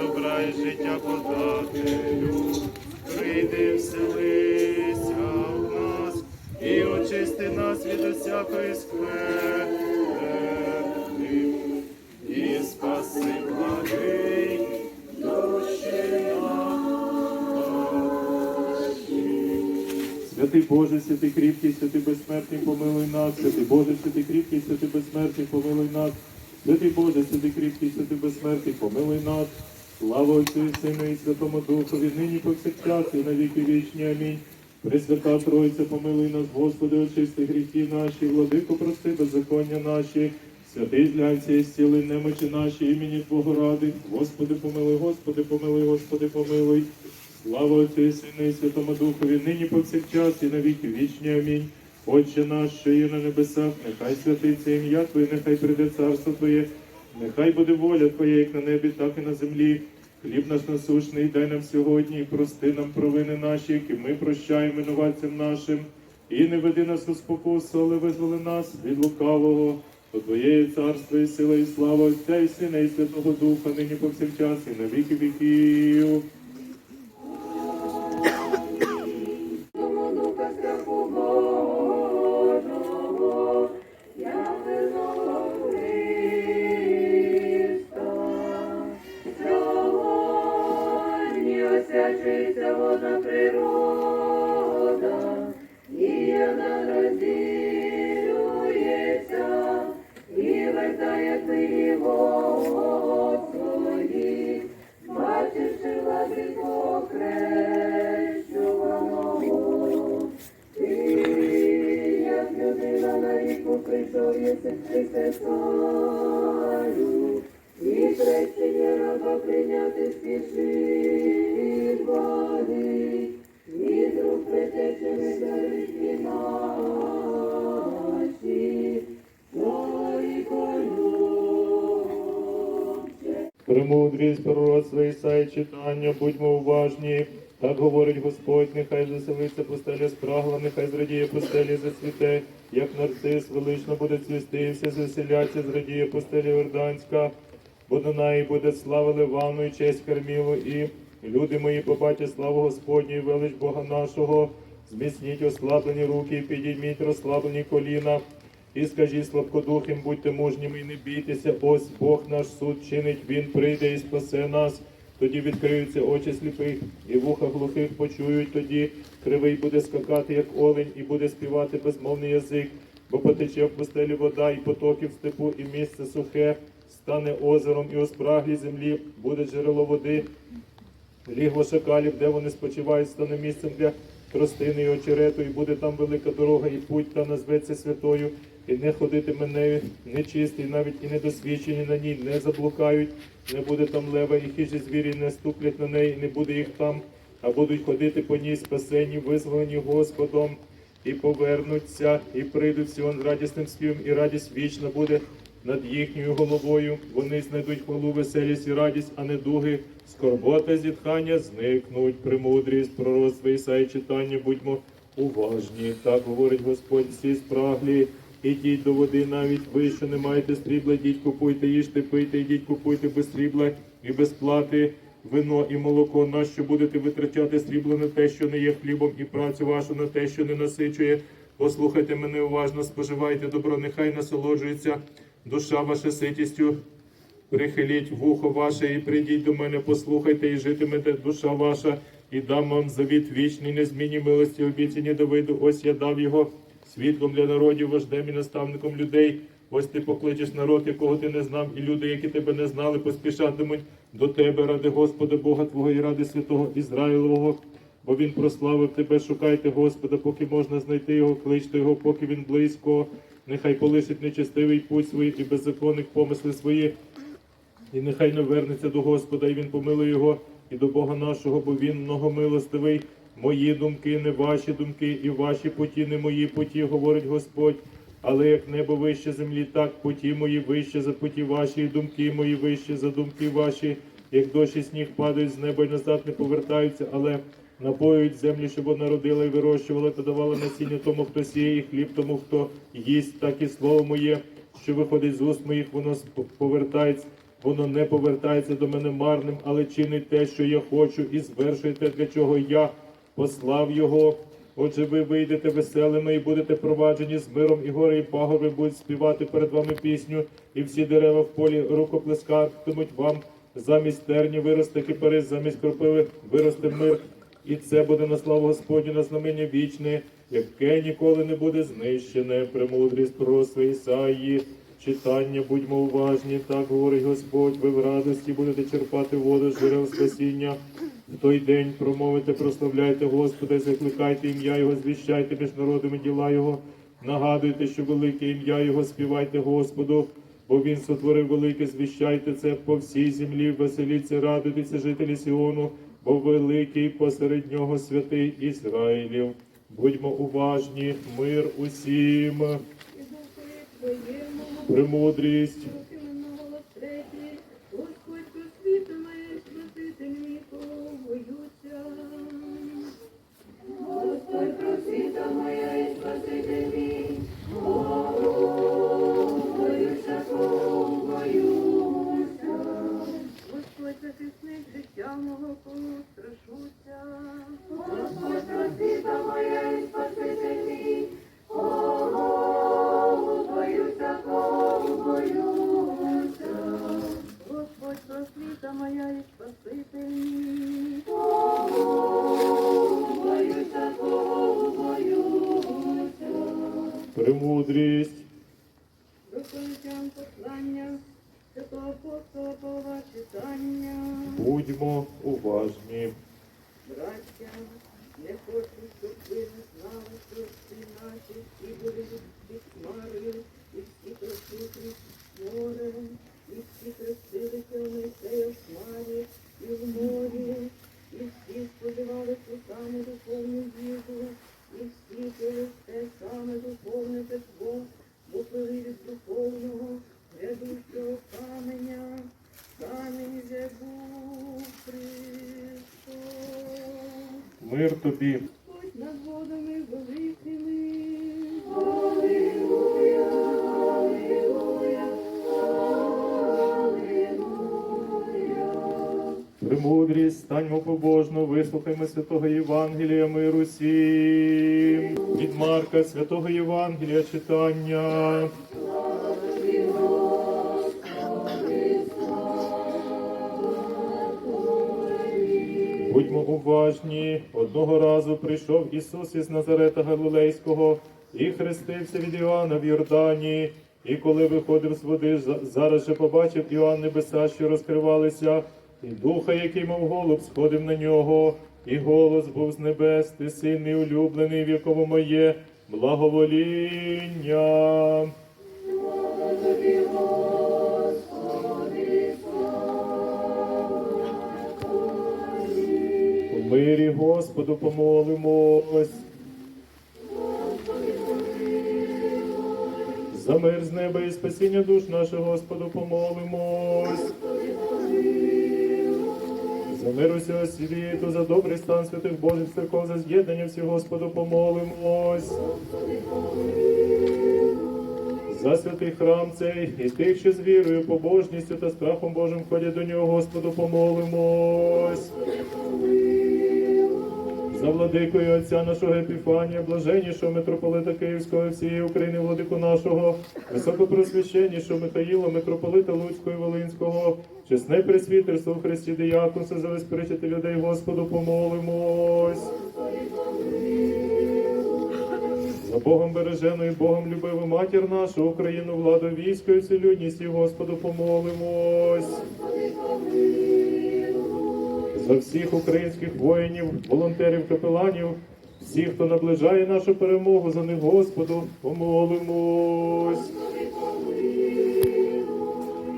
добра і життя подателю, прийди вселися в нас і очисти нас від усякої скверни, Святий Боже, святий кріпкий, святий безсмертний, помилуй нас, святий Боже, святий кріпкий, святий безсмертний, помилуй нас, святий Боже, святий кріпкий, святий безсмертний, помилуй нас. Слава Отцю і Сину і Святому Духові, нині повсякчас і на віки вічні. Амінь. Пресвята Тройця, помилуй нас, Господи, очисти гріхи наші, владико, прости беззаконня наші, святий зглянься і зціли немочі наші, імені Твого ради. Господи, помилуй, Господи, помилуй, Господи, помилуй. Слава Отцю і Сину і Святому Духові, нині повсякчас і на віки вічні. Амінь. Отче наш, що є на небесах, нехай святиться ім'я Твоє, нехай прийде царство Твоє, нехай буде воля Твоя, як на небі, так і на землі. Хліб наш насушний дай нам сьогодні, і прости нам провини наші, які ми прощаємо винуватцям нашим. І не веди нас у спокусу, але визволи нас від лукавого. До Твоєї царства і сила, і слава Отця і Сина, і Святого Духа, нині повсякчас, і на віки віків. Пророцтва Ісаї читання, будьмо уважні. Так говорить Господь, нехай заселиться пустеля спрагла, нехай зрадіє пустелі зацвіте, як нарцис велично буде цвісти, і все заселяться, зрадіє пустелі Йорданська, бо до неї буде слава Ливану і честь Кармілу, і люди мої побачать славу Господню і велич Бога нашого. Зміцніть ослаблені руки і підійміть розслаблені коліна. І скажіть слабкодухим, будьте мужніми і не бійтеся, ось Бог наш суд чинить, Він прийде і спасе нас. Тоді відкриються очі сліпих, і вуха глухих почують тоді. Кривий буде скакати, як олень, і буде співати безмовний язик, бо потече в пустелі вода, і потоки в степу, і місце сухе, стане озером, і у спраглій землі буде джерело води. Лігво шакалів, де вони спочивають, стане місцем для тростини і очерету, і буде там велика дорога, і путь та назветься святою, і не ходитиме нею нечистий, навіть і недосвідчені на ній не заблукають, не буде там лева, і хижі звірі не ступлять на неї, не буде їх там, а будуть ходити по ній спасені, визволені Господом, і повернуться, і прийдуть Сіон радісним співом, і радість вічна буде над їхньою головою. Вони знайдуть хвалу, веселість і радість, а не дуги, скорбота, зітхання зникнуть. Премудрість, пророцтво Ісаї читання, будьмо уважні. Так говорить Господь, всі спраглі. Ідіть до води, навіть ви, що не маєте срібла, йдіть купуйте, їжте, пийте, ідіть купуйте без срібла і без плати. Вино і молоко, нащо будете витрачати срібло на те, що не є хлібом, і працю вашу на те, що не насичує. Послухайте мене уважно, споживайте добро, нехай насолоджується душа ваша ситістю. Прихиліть вухо ваше і прийдіть до мене, послухайте, і житимете душа ваша, і дам вам завіт вічний, незмінні милості, обіцяні Давиду. Ось я дав його світлом для народів, вождем і наставником людей. Ось ти покличеш народ, якого ти не знав, і люди, які тебе не знали, поспішатимуть до тебе ради Господа Бога Твого і ради святого Ізраїлового. Бо він прославив тебе, шукайте Господа, поки можна знайти його, кличте його, поки він близько. Нехай полишить нечестивий путь свій і беззаконних помисли свої, і нехай не вернеться до Господа, і він помилує його і до Бога нашого, бо він многомилостивий. Мої думки, не ваші думки, і ваші путі, не мої путі, говорить Господь. Але як небо вище землі, так путі мої вище за путі ваші, і думки мої вище за думки ваші. Як дощ і сніг падають з неба і назад не повертаються, але напоюють землю, щоб вона родила і вирощувала та давала насіння тому, хто сіє, і хліб тому, хто їсть, так і слово моє, що виходить з уст моїх, воно повертається, воно не повертається до мене марним, але чинить те, що я хочу, і звершує те, для чого я послав його. Отже, ви вийдете веселими і будете проваджені з миром, і гори, і пагорби будуть співати перед вами пісню, і всі дерева в полі рукоплескатимуть вам. Замість терні виросте кипарис, замість кропиви виросте мир. І це буде на славу Господню, на знамення вічне, яке ніколи не буде знищене. Премудрість пророцтва Ісаї. Читання, будьмо уважні, так говорить Господь, ви в радості будете черпати воду з джерел спасіння. В той день промовите, прославляйте Господа, закликайте ім'я Його, звіщайте між народами діла Його, нагадуйте, що велике ім'я Його співайте Господу, бо Він сотворив велике, звіщайте це по всій землі, веселіться, радуйтеся, жителі Сіону, бо великий посеред нього святий Ізраїлів. Будьмо уважні, мир усім, премудрість. Уважні. Браття, не хочу, щоб ви не знали, що всі наші були від хмарою, і всі просили морем, і всі хрестилися в Мойсея в хмарі і в морі, і всі споживали ту саму духовну їжу, і всі пили те саме духовне питво, бо пили від духовного грядущого каменя. Камінь же був Христос. Мир тобі. Над водами великими. Аллилуйя, аллилуйя, аллилуйя. Премудрість, станьмо побожно, вислухаймо святого Євангелія миру всім. Від Марка святого Євангелія читання. Будьмо уважні. Одного разу прийшов Ісус із Назарета Галилейського і хрестився від Іоанна в Йордані. І коли виходив з води, зараз же побачив Іоанн небеса, що розкривалися, і духа, який мов голуб, сходив на нього, і голос був з небес, ти син мій улюблений, в якому моє благовоління. Мирі Господу помолимось. За мир з неба і спасіння душ наших Господу помолимось. За мир усього світу, за добрий стан святих Божих церков, за з'єднання всіх Господу помолимось. За святий храм цей і тих, що з вірою, побожністю та страхом Божим ходять до нього, Господу помолимось. За владикою Отця нашого Епіфанія, блаженнішого митрополита Київського всієї України, владику нашого, високопросвященнішого Михаїла, митрополита Луцького і Волинського, чесне пресвітерство в Христі Дияконса, за виспричити людей, Господу помолимось. За Богом береженою, Богом любиву матір нашу, Україну, владу військо і всю людність, і Господу помолимось. За всіх українських воїнів, волонтерів, капеланів, всіх, хто наближає нашу перемогу, за них Господу помолимось.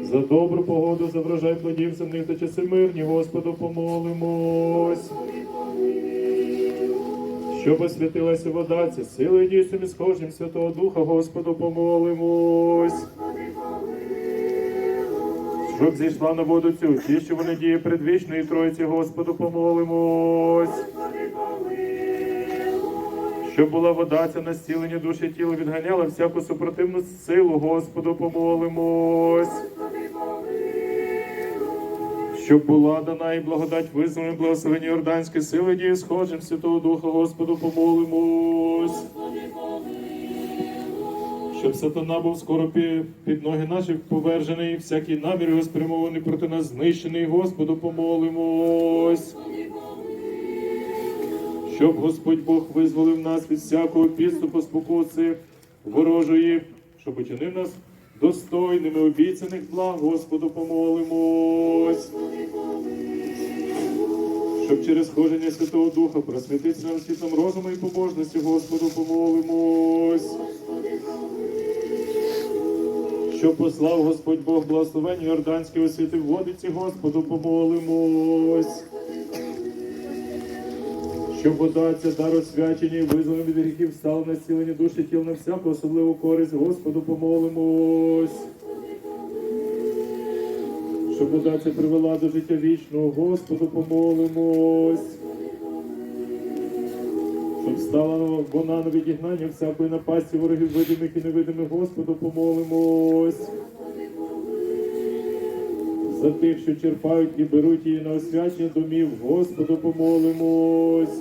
За добру погоду, за врожай плодів земних та часи мирні, Господу помолимось. Щоб освятилася вода, ця силою дійсним і схожим Святого Духа, Господу помолимось. Щоб зійшла на воду цю, ті, що вони діє предвічної Тройці, Господу помолимось. Щоб була вода ця на зцілення душі тіла, відганяла всяку супротивну силу, Господу помолимось. Щоб була дана і благодать визволення благословення Йорданської сили, діє схожим Святого Духа, Господу помолимось. Щоб сатана був скоро під ноги наших повержений, всякий намір його спрямований проти нас знищений, Господу помолимось. Щоб Господь Бог визволив нас від всякого підступу спокуси ворожої, щоб учинив нас достойними обіцяних благ, Господу помолимось. Щоб через схоження Святого Духа просвітитися нам світлом розуму і побожності, Господу помолимось. Щоб послав Господь Бог благословення Йорданські освіти водиці, Господу помолимось. Щоб вода ця дар освячення і визволення від гріхів стала на зцілення душі тіл на всяку особливу користь, Господу помолимось. Щоб вода привела до життя вічного, Господу помолимось. Щоб стала вона на відігнання всякої напасті ворогів видимих і невидимих, Господу помолимось. За тих, що черпають і беруть її на освячення домів, Господу помолимось.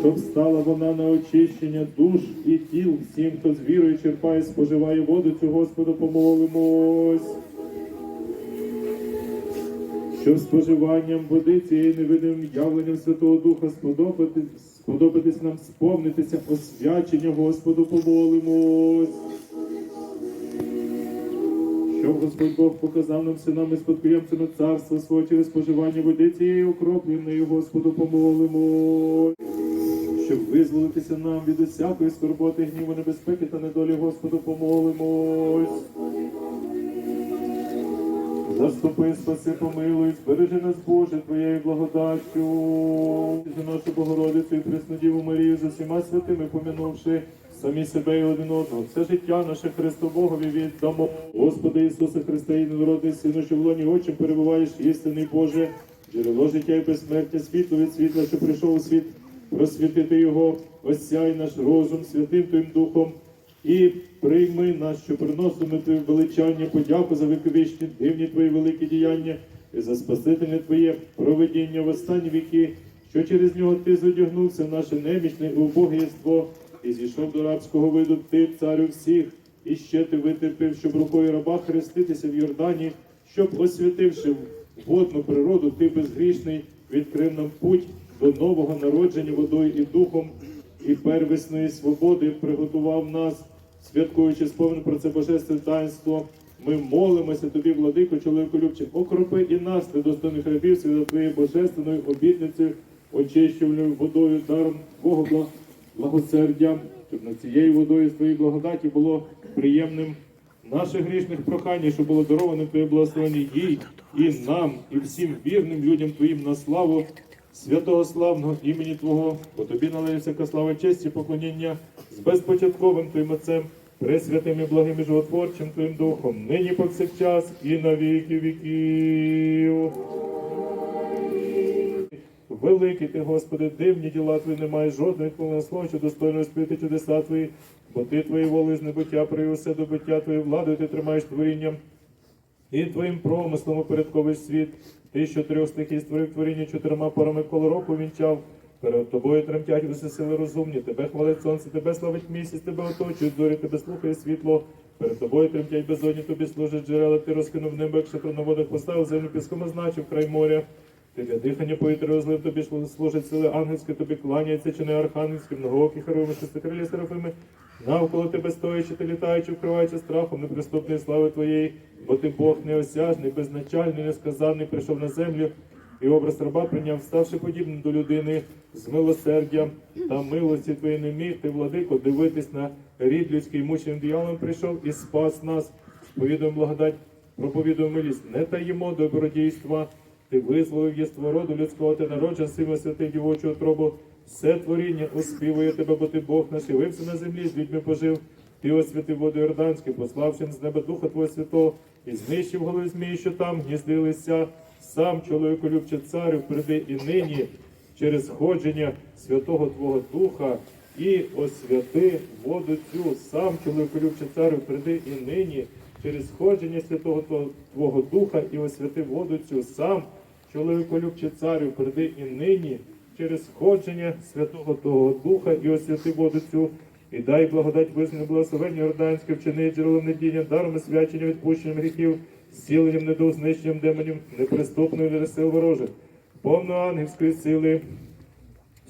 Щоб стала вона на очищення душ і тіл всім, хто з вірою черпає, споживає воду, цю Господу помолимось. Щоб споживанням води цієї невидимим явленням Святого Духа сподобатись, сподобатись нам сповнитися освячення, Господу помолимось. Щоб Господь Бог показав нам синами спадкоємцями царства свого через споживання води цієї окропленої, Господу помолимо. Щоб визволитися нам від усякої скорботи, гніву, небезпеки та недолі, Господу помолимось. Заступи, спаси, помилуй, збережи нас, Боже, Твоєю благодаттю. За нашу Богородицю і Преснодіву Марію, за всіма святими помінувши самі себе і один одного. Все життя наше Христу Богові віддамо. Господи Ісусе Христа, і народний Сину, що в лоні очим перебуваєш, істинний Боже, джерело життя і безсмертя, світло від світла, що прийшов у світ, просвітити Його, осяй наш розум святим Твоїм Духом. І прийми нас, що приносимо Твоє величання, подяку за віковічні дивні Твої великі діяння і за спасительне Твоє проведіння в останні віки, що через нього Ти задягнувся в наше немічне і убоге і зійшов до рабського виду. Ти, царю всіх, і ще ти витерпів, щоб рукою раба хреститися в Йордані, щоб, освятивши водну природу, ти безгрішний, відкрив нам путь до нового народження водою і духом, і первісної свободи приготував нас, святкуючи сповнено про це божественне таїнство. Ми молимося тобі, владико, чоловіколюбче, окропи і нас, недостойних рабів, свята твоєю божественною обітницею, очищувальною водою, даром Твого бла- благосердя, щоб над цією водою з твоєї благодаті було приємним наших грішних прохань, щоб було дароване Твоє благословення їй і нам, і всім вірним людям Твоїм на славу святого славного імені Твого, бо Тобі належить слава честь і поклоніння з безпочатковим Твоїм Отцем, пресвятим і благим і животворчим Твоїм Духом, нині повсякчас і на віки віків. Великий ти, Господи, дивні діла Твої, немає жодної хвилини слова, що достойно спити чудеса Твої, бо Ти Твої воли з небуття привів все до буття Твоєю владою, Ти тримаєш творінням і твоїм промислом упорядковуєш світ. Ти, що трьох стихій створив творіння чотирма парами коло року вінчав. Перед тобою тремтять усі сили розумні, тебе хвалить сонце, тебе славить місяць, тебе оточують зорі, тебе слухає світло. Перед тобою тремтять безодні, тобі служать джерела, ти розкинув небо, як шатро на водах поставив, землю піском означив край моря. Ти для дихання повітря розлив, тобі служать сили ангельські, тобі кланяється, чи не архангельські, многоокі херовими, шестикрилі серафими. Навколо тебе стоячи, ти літаючи, вкриваючи страхом неприступної слави твоєї, бо ти Бог неосяжний, безначальний, несказаний, прийшов на землю, і образ раба прийняв, ставши подібним до людини з милосердям та милості твоєї не міг, ти, владико, дивитись на рід людський мученим діялом прийшов і спас нас, сповідуємо благодать, проповідуємо милість, не таїмо добродійства, Ти визволив єство роду людського, ти народжен сина святих дівочого тробу. Все творіння оспівує тебе, бо ти Бог наш, явився на землі, з людьми пожив. Ти освятив воду Йорданську, пославши з неба Духа Твого Святого, і знищив голови змії, що там гніздилися. Сам чоловіколюбче царю, приди і нині через ходження Святого Твого Духа і освяти воду цю. Сам чоловіколюбче царю, приди і нині через ходження Святого Твого Духа і освяти воду цю. Сам чоловіколюбче царю, приди і нині через ходження Святого Твого Духа і освяти воду цю. І дай благодать визнане благословення Орданське, вчини джерелом надіння, даром освячення, відпущенням гріхів, зціленням недуг, знищенням демонів, неприступною для сил ворожих, повно ангельської сили,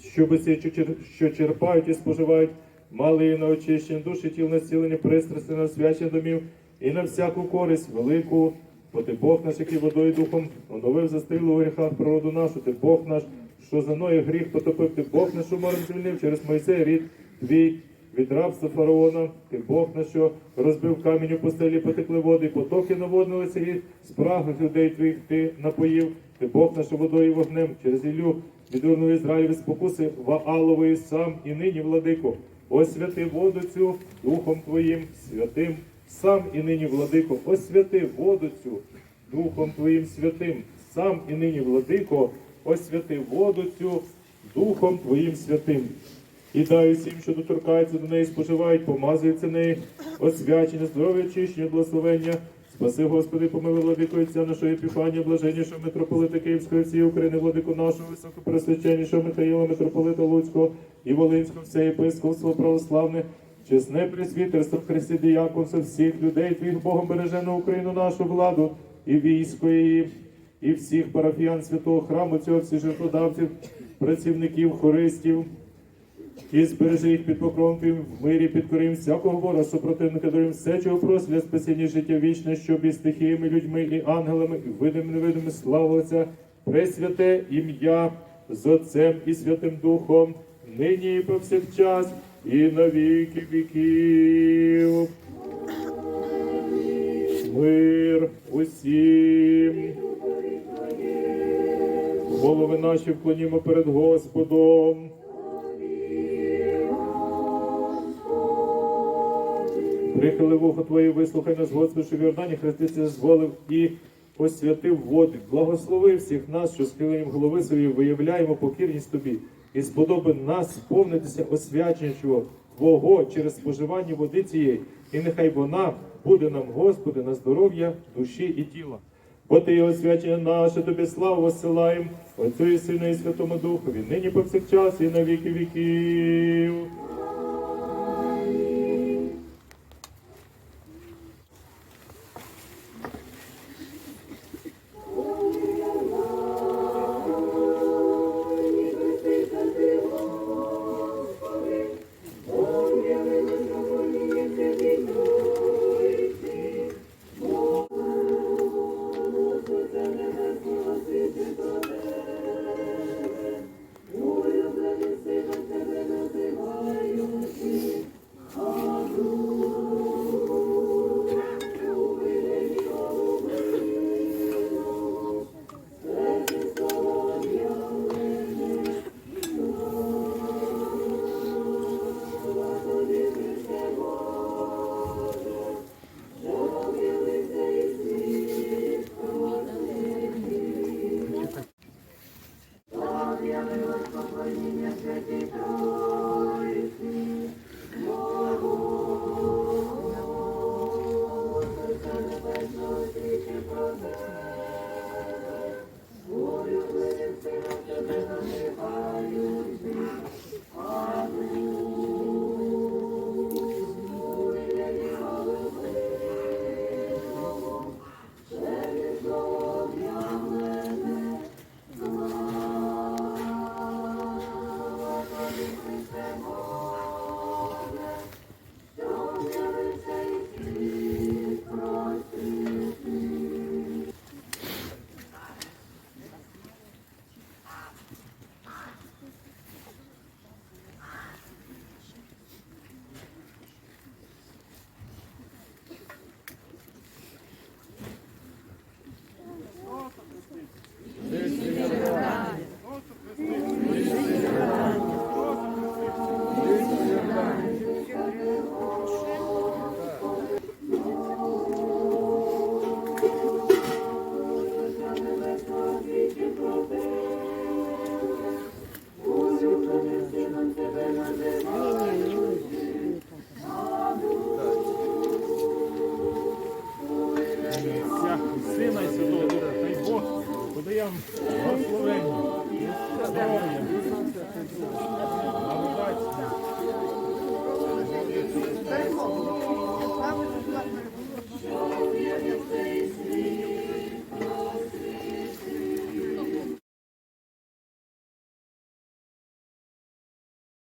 що бесі, що черпають і споживають, мали на очищення душі, тіл на зцілення, пристрасти на освячення домів і на всяку користь велику. Бо ти Бог наш, який водою духом оновив застилу у гріхах природу нашу, ти Бог наш, що за мною гріх потопив, ти Бог наш, що морем звільнив через Мойсей рід твій від рабства фараона, ти Бог на що розбив камінь у пустелі, потекли води, потоки наводнилися і спраглих людей твоїх ти напоїв, ти Бог наш водою вогнем через Іллю відвернув Ізраїль спокуси Ваалової сам і нині, владико, освяти воду цю духом твоїм святим, сам і нині, владико, освяти воду цю духом твоїм святим, сам і нині, владико, освяти воду цю духом твоїм святим. І дай усім, що доторкаються до неї, споживають, помазуються неї, освячення, здоров'я, очищення, благословення. Спаси, Господи, помилуй владико Отця нашого Епіфанія, блаженнішого митрополита Київської всієї України, владику нашого високопресвященнішого Михаїла, митрополита Луцького і Волинського, все єпископство православне, чесне пресвітерство Христі діяконство всіх людей, Твоїх Богом бережену Україну, нашу владу і військо її, і всіх парафіян святого храму, цього всіх жертводавців, працівників, хористів, і збережи їх під покровом Твоїм в мирі підкорим всякого ворога, супротивника дорим все, чого просить для спасіння життя вічне, щоб і стихіями, людьми, і ангелами, і видимим невидимим славилося пресвяте ім'я з Отцем і Святим Духом, нині і повсякчас, і на віки віків. Мир усім. Голови наші вклонімо перед Господом. Прихили вухо Твоє, вислухай нас, Господи, що в Йордані хреститься зволив і освятив води. Благослови всіх нас, що схиленням голови своєї виявляємо покірність Тобі, і сподоби нас сповнитися освячення Твого через споживання води цієї, і нехай вона буде нам, Господи, на здоров'я душі і тіла. Бо ти є освячення наше, тобі славу посилаєм, Отцю і Сину і Святому Духові, нині повсякчас і на віки віків.